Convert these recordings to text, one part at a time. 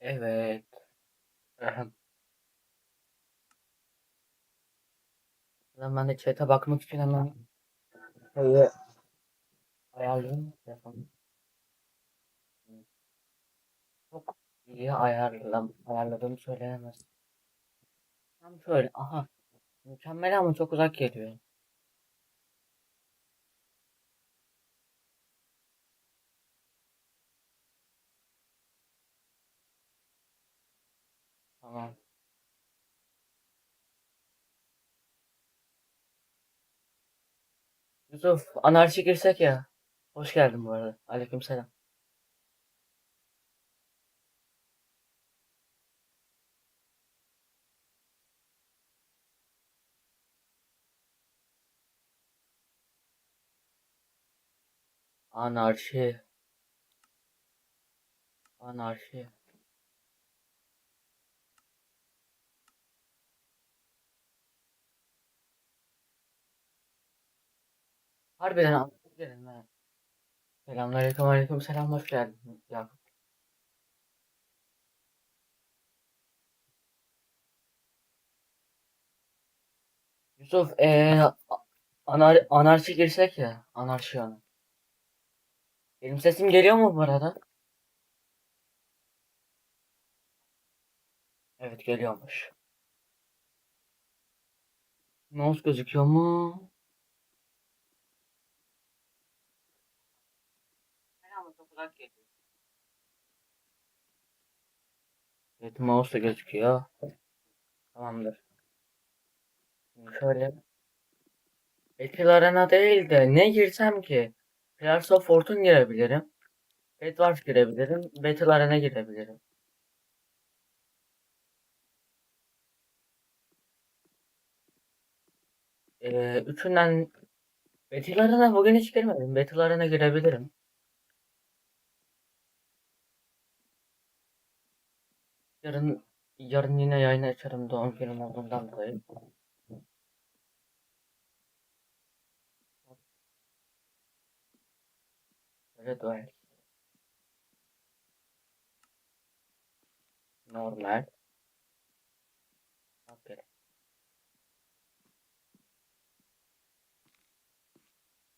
Evet. Ahem. Lan ben de chat'e bakmak için hemen şeyi ayarlayayım telefonu. Çok iyi ayarlam ayarladığım söylenemez. Tam şöyle aha mükemmel ama çok uzak geliyor. Tamam. Yusuf anarşi girsek ya. Hoş geldin bu arada. Aleykümselam. Anarşi. Anarşi. Harbiden anarşi girelim ha. Selamünaleyküm aleyküm selam hoş geldin. Ya Yusuf eee anar anarşi girsek ya. Anarşi ana. Benim sesim geliyor mu bu arada? Evet geliyormuş. Mouse gözüküyor mu? Uzak geliyor. Evet mouse da gözüküyor. Tamamdır. Şimdi şöyle. Battle Arena değil de ne girsem ki? Pillars of Fortune girebilirim. Bedwars girebilirim. Battle Arena girebilirim. Ee, üçünden Battle Arena bugün hiç girmedim. Battle Arena girebilirim. Yarın yarın yine yayın açarım doğum günüm olduğundan dolayı. Böyle duel. Normal. Aferin.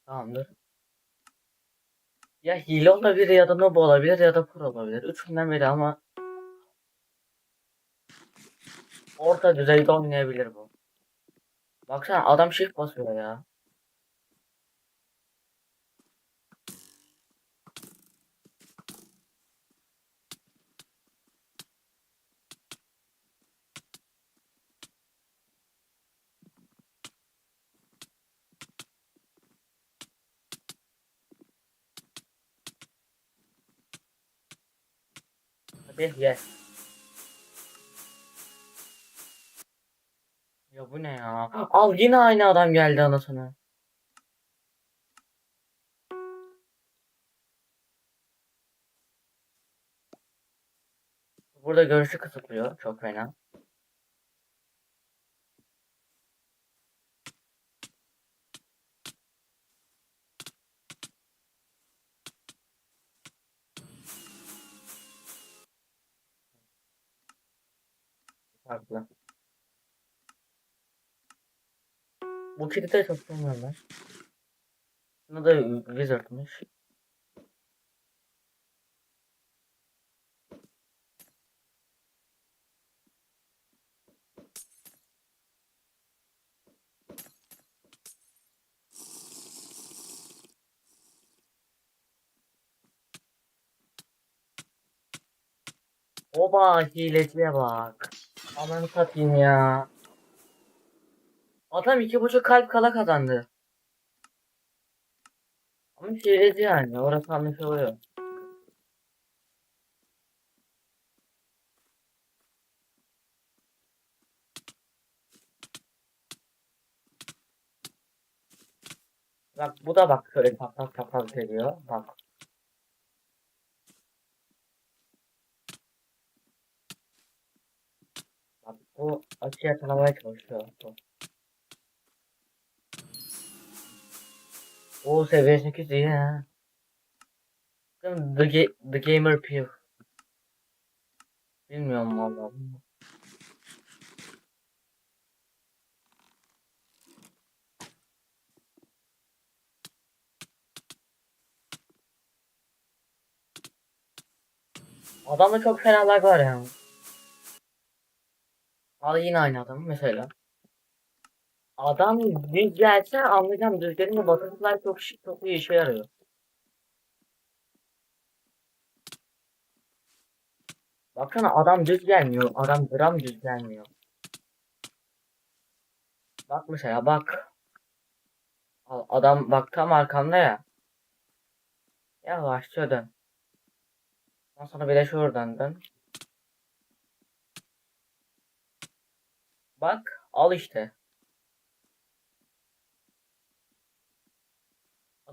Tamamdır. Ya hile olabilir ya da noob olabilir ya da pro olabilir. Üçünden biri ama orta düzeyde oynayabilir bu. Baksana adam shift basıyor ya. Hadi ye. Ya bu ne ya? Al yine aynı adam geldi anasını. Burada görüşü kısıtlıyor. Çok fena. Farklı. Bu kilidi de çok sevmiyorum ben. Bunu da Wizard'mış. Oba hileciye bak. Aman satayım ya. Adam iki buçuk kalp kala kazandı. Ama hileci yani. Orası anlaşılıyor. Bak bu da bak şöyle çapraz çapraz geliyor. Bak. Bak bu açı yakalamaya çalışıyor. Bu. O seviye 8 iyi ha. The, Ga The Gamer Pew. Bilmiyorum vallahi. Adamda çok fena lag var yani. Al yine aynı adam mesela. Adam düz gelse anlayacağım düzlerinde butterfly çok, çok iyi işe yarıyor. Baksana adam düz gelmiyor. Adam gram düz gelmiyor. Bak mesela bak. Adam bak tam arkamda ya. Yavaşça dön. Ondan sonra bir de şuradan dön. Bak al işte.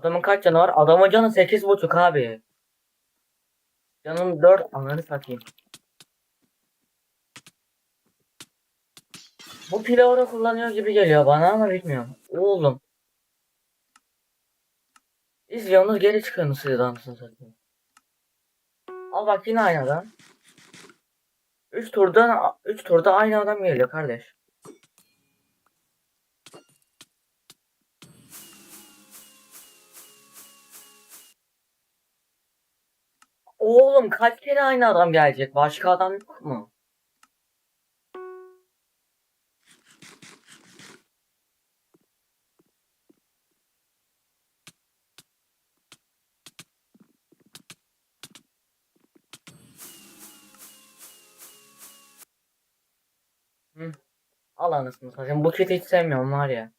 Adamın kaç canı var? Adamın canı sekiz buçuk abi. Canım 4 ananı satayım. Bu Pilavra kullanıyor gibi geliyor bana ama bilmiyorum. Oğlum. İzliyorsunuz geri çıkıyorsunuz siz anasını satayım. Al bak yine aynı adam. 3 turda 3 turda aynı adam geliyor kardeş. Oğlum kaç kere aynı adam gelecek? Başka adam yok mu? Hı. Al anasını satayım. Bu kiti hiç sevmiyorum var ya.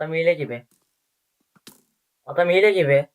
Adam hile gibi. Adam hile gibi.